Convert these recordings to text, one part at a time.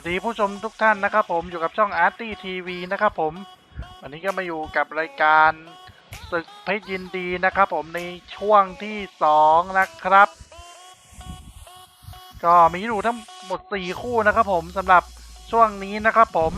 สวัสดีผู้ชมทุกท่านนะครับผมอยู่กับช่อง Arty TV นะครับผม วันนี้ก็มาอยู่กับรายการศึกเพชรยินดีนะครับผมในช่วงที่ 2 นะครับ ก็มีอยู่ทั้งหมด 4 คู่นะครับผมสำหรับช่วงนี้นะครับผม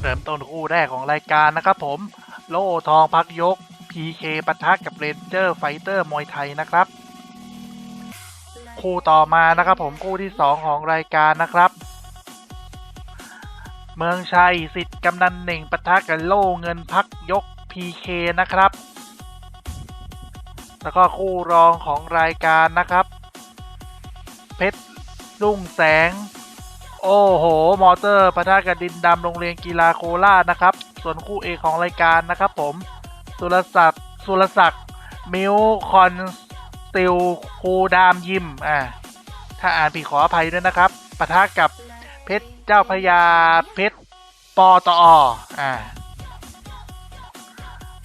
เริ่มต้นคู่แรกของรายการนะครับผม โล่ทองพักยก PK ปะทะกับเรนเจอร์ไฟเตอร์มวยไทยนะครับ คู่ต่อมานะครับผมคู่ที่ 2 ของรายการนะครับ เมืองชัยสิทธิ์กำนันเหน่งปะทะกับโล่เงินพักยก PK นะครับ แล้วก็คู่รองของรายการนะครับ เพชรรุ่งแสง โอ้โห มอเตอร์ปะทะกับดินดำโรงเรียนกีฬาโคราชนะครับ ส่วนคู่เอกของรายการนะครับผม สุรศักดิ์สุรศักดิ์มิวคอน สติลคูดามยิมอ่าถ้าอ่านผิดขออภัยด้วยนะครับปะทะกับเพชรเจ้าพระยาเพชรปอตออ่า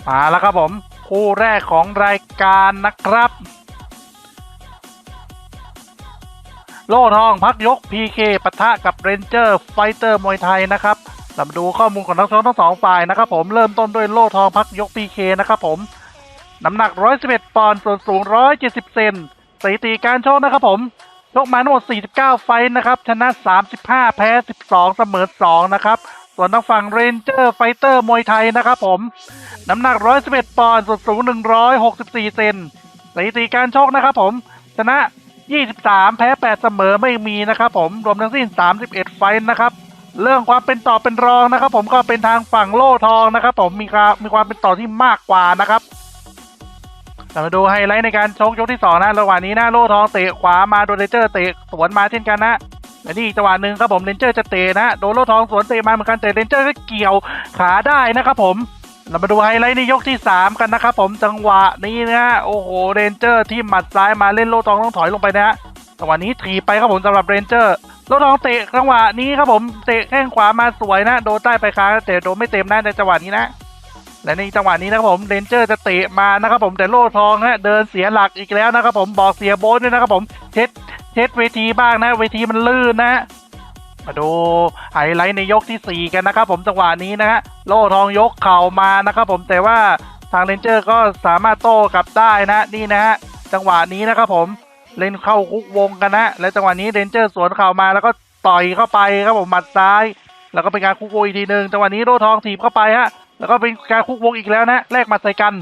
มาแล้วครับผมคู่แรกของรายการนะครับ โล่ทองพักยก PK ปะทะกับเรนเจอร์ไฟเตอร์มวยไทยนะครับเรามาดูข้อมูลของนักชกทั้งสองฝ่ายนะครับผมเริ่มต้นด้วยโล่ทองพักยก PK นะครับผม น้ำหนัก 111 ปอนด์ส่วนสูง 170 เซนสถิติการชกนะครับผมชกมาทั้งหมด 49 ไฟท์นะครับ ชนะ 35 แพ้ 12 เสมอ 2 นะครับ ส่วนทางฝั่งเรนเจอร์ไฟเตอร์มวยไทยนะครับผม น้ำหนัก 111 ปอนด์ส่วนสูง 164 เซนสถิติการชกนะครับผม ชนะ 23 แพ้ 8 เสมอไม่มีนะครับผม รวมทั้งสิ้น 31 ไฟท์นะครับ เรื่องความเป็นต่อเป็นรองนะครับ ผมก็เป็นทางฝั่งโล่ทองนะครับ ผมมีความมีความเป็นต่อที่มากกว่านะครับ เรามาดูไฮไลท์ในการชกยกที่2นะระหว่างนี้นะโล่ทองเตะขวามาโดนเรนเจอร์เตะสวนมาเช่นกันนะและนี่จังหวะหนึ่งครับผมเรนเจอร์จะเตะนะโดนโล่ทองสวนเตะมาเหมือนกันแต่เรนเจอร์ก็เกี่ยวขาได้นะครับผมเรามาดูไฮไลท์ในยกที่ 3 กันนะครับผมจังหวะนี้นะ โอ้โหเรนเจอร์ที่หมัดซ้ายมาเล่นโล่ทองต้องถอยลงไปนะฮะจังหวะนี้ถีบไปครับผมสำหรับเรนเจอร์โล่ทองเตะจังหวะนี้ครับผมเตะแข้งขวามาสวยนะ โดนใต้ไปค้างแต่โดนไม่เต็มนะในจังหวะนี้นะ และในจังหวะนี้นะครับผมเรนเจอร์จะเตะมานะครับผมแต่โล่ทองฮะเดินเสียหลักอีกแล้วนะครับผมบอกเสียโบนด้วยนะครับผมเช็ดเช็ดเวทีบ้างนะเวทีมันลื่นนะมาดูไฮไลท์ในยกทีสี่4 กันนะครับผมจังหวะนี้นะฮะโล่ทองยกเข่ามานะครับผมแต่ว่าทางเรนเจอร์ก็สามารถโต้กลับได้นะนี่นะฮะจังหวะนี้นะครับผมเล่นเข้าคุกวงกันนะและจังหวะนี้เรนเจอร์สวนเข่ามาแล้วก็ต่อยเข้าไปครับผมหมัดซ้าย แล้วก็เป็นการคุกวงอีกทีหนึ่งจังหวะนี้โล่ทองถีบเข้าไปฮะ แล้วก็เป็นการคุกวงอีกแล้วนะแลกหมัดใส่กัน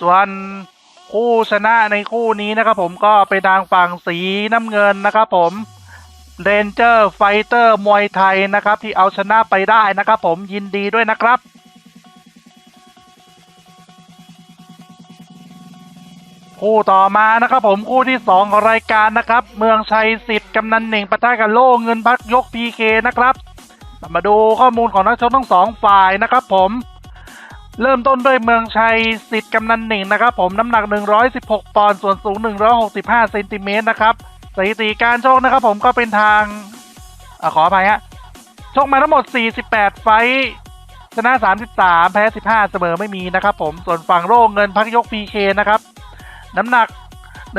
ส่วนคู่ชนะในคู่นี้นะครับผมก็เป็นทางฝั่งสีน้ำเงินนะครับผมเรนเจอร์ไฟเตอร์มวยไทยนะครับ ที่เอาชนะไปได้นะครับผมยินดีด้วยนะครับคู่ต่อมานะครับผมคู่ที่ 2 ของรายการนะครับ เมืองชัยสิทธิ์กำนันหน่งปะทะกับโล่เงินพักยก PK นะครับ มาดูข้อมูลของนักชกทั้งสองฝ่ายนะครับผมเริ่มต้นด้วยเมืองชัยสิทธิ์กำนันหนึ่งนะครับผมน้ำหนัก 116 ปอนด์ส่วนสูง 165เซนติเมตรนะครับสถิติการชกนะครับผมก็เป็นทางอขออภัยฮะชกมาทั้งหมด 48 ไฟชนะ 33 แพ้ 15 เสมอไม่มีนะครับผมส่วนฝั่งโล่เงินพักยก PK นะครับน้ำหนัก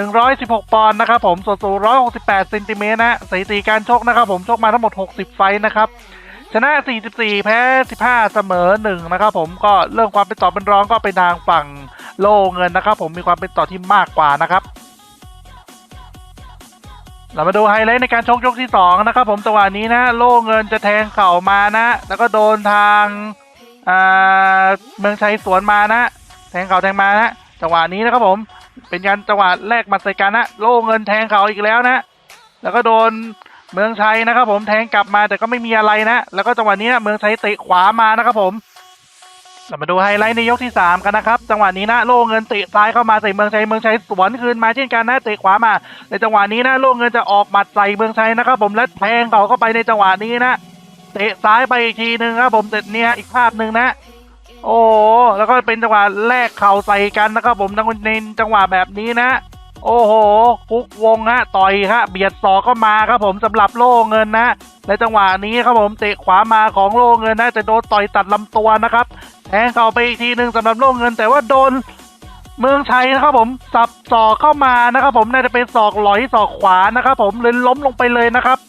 116 ปอนด์นะครับผมส่วนสูง 168เซนติเมตรนะสถิติการชกนะครับผมชกมาทั้งหมด 60 ไฟนะครับ ชนะ 44 แพ้ 15 เสมอ 1 นะครับผมก็เรื่องความเป็นต่อเป็นรองก็เป็นทางฝั่งโล่เงินนะครับ ผมมีความเป็นต่อที่มากกว่านะครับเรามาดูไฮไลท์ในการชกยกที่ 2 นะครับ ผมจังหวะนี้นะ โล่เงินจะแทงเข่ามานะ แล้วก็โดนทางเมืองชัยสวนมานะ แทงเข่าแทงมานะจังหวะนี้นะครับผมเป็นการจังหวะแรกมัดใส่กันนะ โล่เงินแทงเข่าอีกแล้วนะ แล้วก็โดน เมืองชัยนะครับ ผมแทงกลับมาแต่ก็ไม่มีอะไรนะ แล้วก็จังหวะนี้เมืองชัยเตะขวามานะครับผมเรามาดูไฮไลท์ในยกที่ 3 กันนะครับ จังหวะนี้นะโล่เงินเตะซ้ายเข้ามาใส่เมืองชัยเมืองชัยสวนคืนมาเช่นกันนะเตะขวามาในจังหวะนี้นะโล่เงินจะออกหมัดใส่เมืองชัยนะครับ ผมและแทงเขาเข้าไปในจังหวะนี้นะเตะซ้ายไปอีกทีหนึ่งครับผมแต่เนี่ยอีกภาพหนึ่งนะ โอ้แล้วก็เป็นจังหวะแลกเข่าใส่กันนะครับ ผมในจังหวะแบบนี้นะ โอ้โหคุกวงฮะต่อยฮะเบียดศอกเข้ามาครับผมสำหรับโล่เงินนะในจังหวะนี้ครับผมเตะขวามาของโล่เงินนะจะโดนต่อยตัดลำตัวนะครับแทงเข้าไปอีกทีหนึ่งสำหรับโล่เงิน แต่ว่าโดนเมืองชัยนะครับผมสับศอกเข้ามานะครับผมน่าจะเป็นศอกหลอยศอกขวานะครับผมเลยล้มลงไปเลยนะครับ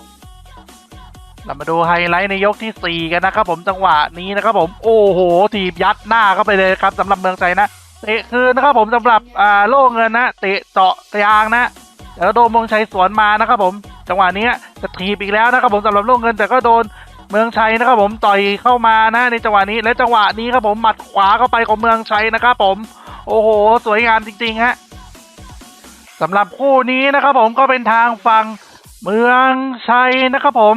เรามาดูไฮไลท์ในยกที่ 4 กันนะครับผมจังหวะนี้นะครับผมโอ้โหถีบยัดหน้าเข้าไปเลยครับสำหรับเมืองชัยนะ เตะคืนนะครับผมสำหรับอ่าโล่เงินนะเตะเจาะยางนะแล้วโดนเมืองชัยสวนมานะครับผม จังหวะนี้จะถีบอีกแล้วนะครับผมสำหรับโล่เงินแต่ก็โดนเมืองชัยนะครับผมต่อยเข้ามานะในจังหวะนี้และจังหวะนี้ครับผมหมัดขวาเข้าไปของเมืองชัยนะครับผม โอ้โห สวยงามจริงๆฮะสำหรับคู่นี้นะครับผมก็เป็นทางฝั่งเมืองชัยนะครับผม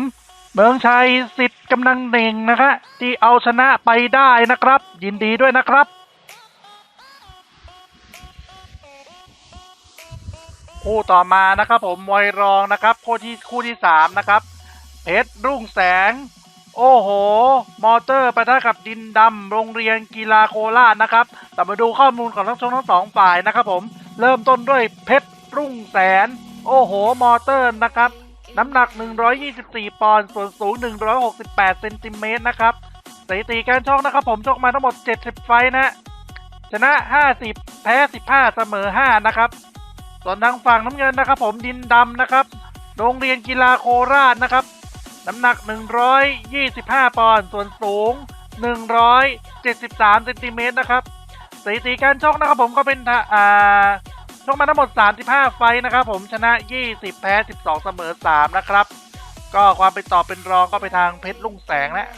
เมืองชัยสิทธิ์กำลังเน่งนะคะที่เอาชนะไปได้นะครับ ยินดีด้วยนะครับ คู่ต่อมานะครับผมมวยรองนะครับคู่ที่คู่ที่สามนะครับ เพชรรุ่งแสง โอ้โห มอเตอร์ปะทะกับดินดำโรงเรียนกีฬาโคราชนะครับ แต่มาดูข้อมูลของทั้งชงทั้งสองฝ่ายนะครับผมเริ่มต้นด้วยเพชรรุ่งแสน โอ้โห มอเตอร์นะครับ น้ำหนัก 124 ปอนด์ส่วนสูง 168เซนติเมตรนะครับสถิติการชกนะครับผมชกมาทั้งหมด 70 ไฟนะชนะ 50 แพ้ 15 เสมอ 5 นะครับ ส่วนทางฝั่งน้ำเงินนะครับ ผมดินดำนะครับ โรงเรียนกีฬาโคราชนะครับ น้ำหนัก 125 ปอนด์ส่วนสูง 173เซนติเมตรนะครับสถิติการชกนะครับผมก็เป็นทะอ่าชกมาทั้งหมด 35 ไฟนะครับ ผมชนะ 20 แพ้ 12 เสมอ 3 นะครับ ก็ความเป็นต่อเป็นรองก็ไปทางเพชรลุ่งแสงนะ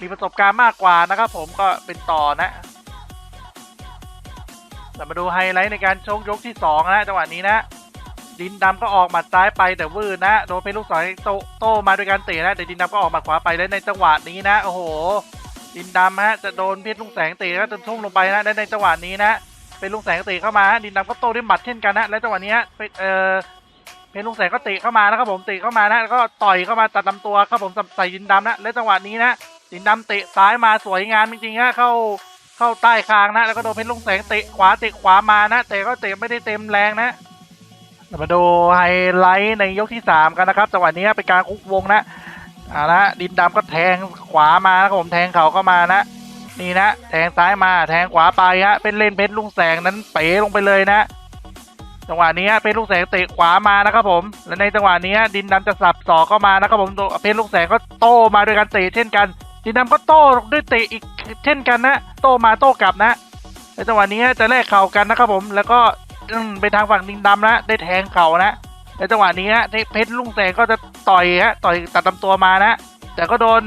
มีประสบการณ์มากกว่านะครับ ผมก็เป็นต่อนะ เรามาดูไฮไลท์ในการชกยกที่2นะจังหวะนี้นะ ดินดำก็ออกหมัดซ้ายไปแต่วืดนะโดนเพชรลูกศรโตโตมาด้วยการเตะนะแต่ดินดำก็ออกหมัดขวาไปและในจังหวะนี้นะ โอ้โห ดินดำฮะจะโดนเพชรลุงแสงเตะก็จะทุ่งลงไปนะและในจังหวะนี้นะเป็นลุงแสงเตะเข้ามา ดินดำก็โต้ด้วยหมัดเช่นกันนะและจังหวะนี้เป็นเออเป็นลุงแสงก็เตะเข้ามานะครับผมเตะเข้ามานะแล้วก็ต่อยเข้ามาตัดลำตัวครับผมใส่ดินดำนะและจังหวะนี้นะดินดำเตะซ้ายมาสวยงามจริงๆฮะเข้า เข้าใต้คางนะ แล้วก็โดนเพชรลุงแสงเตะขวาเตะขวามานะ แต่ก็เตะไม่ได้เต็มแรงนะมาดูไฮไลท์ในยกที่สามกันนะครับจังหวะนี้เป็นการคุกวงนะอ่านะดินดำก็แทงขวามานะครับผมแทงเข่าเข้ามานะนี่นะ แทงซ้ายมาแทงขวาไปฮะเป็นเล่นเพชรลุงแสงนั้นเป๋ลงไปเลยนะจังหวะนี้เพชรลุงแสงเตะขวามานะครับผม และในจังหวะนี้ดินดำจะสับศอกเข้ามานะครับผมเพชรลุงแสงก็โต้มาด้วยการเตะเช่นกัน ดินดำก็โต้ด้วยเตะอีกเช่นกันนะ โต้มาโต้กลับนะในจังหวะนี้จะแลกเข่ากันนะครับผม แล้วก็ไปทางฝั่งดินดำนะได้แทงเข่านะในจังหวะนี้ฮะเพชรลุงแสงก็จะต่อยฮะต่อยตัดลำตัวมานะ แต่ก็โดน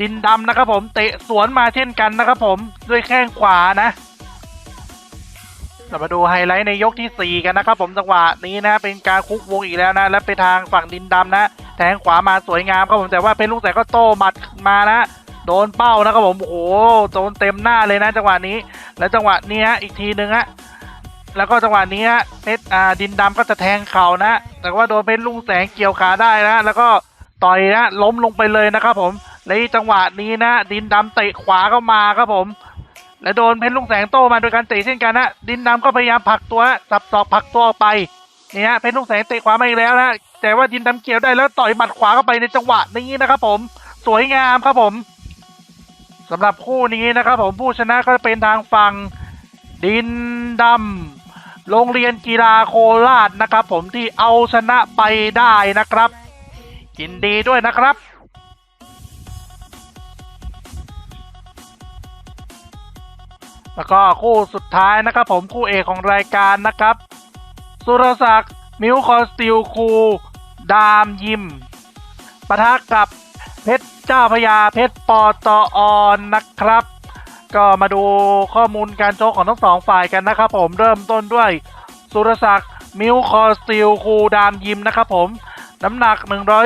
ดินดำนะครับผมเตะสวนมาเช่นกันนะครับผมด้วยแข้งขวานะ เรามาดูไฮไลท์ในยกที่ 4 กันนะครับผมจังหวะนี้นะเป็นการคุกวงอีกแล้วนะและไปทางฝั่งดินดำนะแทงขวามาสวยงามครับผมแต่ว่าเพชรลุงแสงก็โต้หมัดมานะโดนเป้านะครับผมโอ้โหโดนเต็มหน้าเลยนะ จังหวะนี้ และจังหวะนี้ฮะอีกทีหนึ่งฮะแล้วก็จังหวะนี้ฮะเพชรอ่าดินดำก็จะแทงเข่านะ แต่ว่าโดนเพชรลุงแสงเกี่ยวขาได้นะแล้วก็ต่อยนะล้มลงไปเลยนะครับผมและจังหวะนี้นะ ดินดำเตะขวาเข้ามาครับผม และโดนเพชรลุงแสงโต้มาโดยการเตะเช่นกันนะดินดำก็พยายามผลักตัวสับศอกผลักตัวออกไปนี่ฮะเพชรลุงแสงเตะขวามาอีกแล้วนะแต่ว่าดินดำเกี่ยวได้แล้วต่อยหมัดขวาเข้าไปในจังหวะนี้นะครับผมสวยงามครับผมสำหรับคู่นี้นะครับผมผู้ชนะก็เป็นทางฝั่งดินดำโรงเรียนกีฬาโคราชนะครับ ผมที่เอาชนะไปได้นะครับยินดีด้วยนะครับ แล้วก็คู่สุดท้ายนะครับผมคู่เอกของรายการนะครับ สุรศักดิ์มิวคอสติลคู ดามยิมปะทะกับเพชรเจ้าพยาเพชรปอตออนนะครับ ก็มาดูข้อมูลการชกของทั้งสองฝ่ายกันนะครับผมเริ่มต้นด้วย สุรศักดิ์มิวคอสติลคูดามยิมนะครับผมน้ำหนัก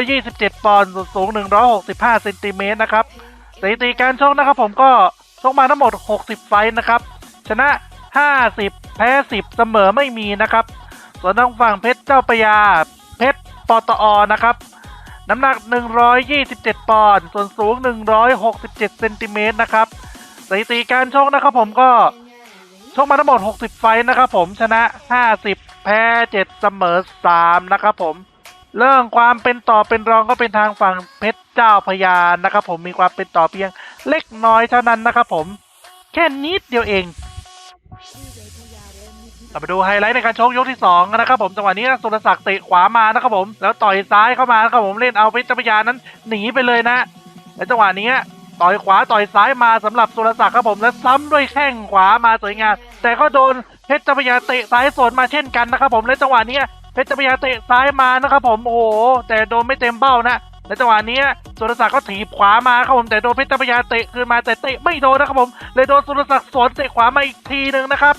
127 ปอนด์ส่วนสูง 165 เซนติเมตรนะครับสถิติการชกนะครับผมก็ ชกมาทั้งหมด 60 ไฟต์นะครับ ชนะ 50 แพ้ 10 เสมอไม่มีนะครับ ส่วนทางฝั่งเพชรเจ้าปยา เพชรปตอนะครับ น้ำหนัก 127 ปอนด์ ส่วนสูง 167 เซนติเมตรนะครับ สถิติการชกนะครับผมก็ ชกมาทั้งหมด 60 ไฟต์นะครับผมชนะ 50 แพ้ 7 เสมอ 3 นะครับผมเรื่องความเป็นต่อเป็นรองก็เป็นทางฝั่งเพชรเจ้าพยานะครับผมมีความเป็นต่อเพียง เล็กน้อยเท่านั้นนะครับผม แค่นิดเดียวเองเราไปดูไฮไลท์ในการชกยกที่สองนะครับผมจังหวะนี้สุรศักดิ์เตะขวามานะครับผมแล้วต่อยซ้ายเข้ามานะครับผมเล่นเอาเพชรจ้าพยานั้นหนีไปเลยนะและจังหวะนี้ต่อยขวาต่อยซ้ายมาสำหรับสุรศักดิ์ครับผมและซ้ำด้วยแข้งขวามาสวยงามแต่ก็โดนเพชรจพยาเตะซ้ายสวนมาเช่นกันนะครับผมและจังหวะนี้เพชรจพยาเตะซ้ายมานะครับผมโอ้โหแต่โดนไม่เต็มเบ้านะ และจังหวะนี้สุรศักดิ์ก็ถีบขวามาครับผมแต่โดนเพชรพระยาเตะคืนมาแต่เตะไม่โดนนะครับผมเลยโดนสุรศักดิ์สวนเตะขวามาอีกทีหนึ่งนะครับ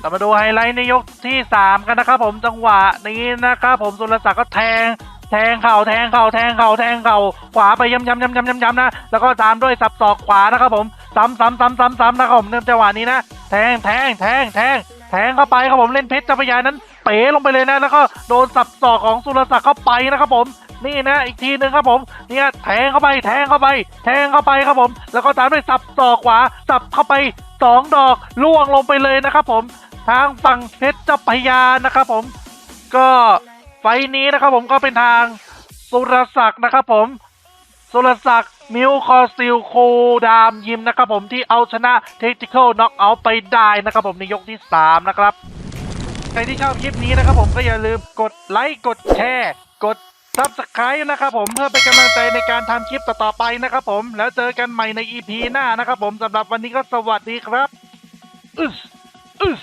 เรามาดูไฮไลท์ในยกที่ 3 กันนะครับผมจังหวะนี้นะครับผมสุรศักดิ์ก็แทงแทงเข่าแทงเข่าแทงเข่าแทงเข่าขวาไปย้ำย้ำย้ำย้ำย้ำย้ำนะแล้วก็ตามด้วยสับศอกขวานะครับผมซ้ำซ้ำซ้ำซ้ำซ้ำนะครับผมในจังหวะนี้นะแทงแทงแทงแทงแทงเข้าไปครับผมเล่นเพชรจ้าพระยานั้นเป๋ลงไปเลยนะแล้วก็โดนสับศอกของสุรศักดิ์เข้าไปนะครับผม นี่นะอีกทีหนึ่งครับผมเนี่ยแทงเข้าไปแทงเข้าไป แทงเข้าไปครับผม แล้วก็ตามด้วยสับศอกขวาสับเข้าไปสองดอกล่วงลงไปเลยนะครับผม ทางฝั่งเพชรเจ้าพยานะครับผม ก็ไฟนี้นะครับผมก็เป็นทางสุรศักดิ์นะครับผมสุรศักดิ์มิวคอซิลโคดามยิมนะครับผมที่เอาชนะเทคนิคอลน็อกเอาไปได้นะครับผมในยกที่ 3 นะครับ ใครที่ชอบคลิปนี้นะครับผมก็อย่าลืมกดไลค์กดแชร์ กด ซับสไครต์นะครับผมเพื่อเป็นกำลังใจในการทำคลิปต่อๆไปนะครับผมแล้วเจอกันใหม่ใน EP หน้านะครับผมสำหรับวันนี้ก็สวัสดีครับอึส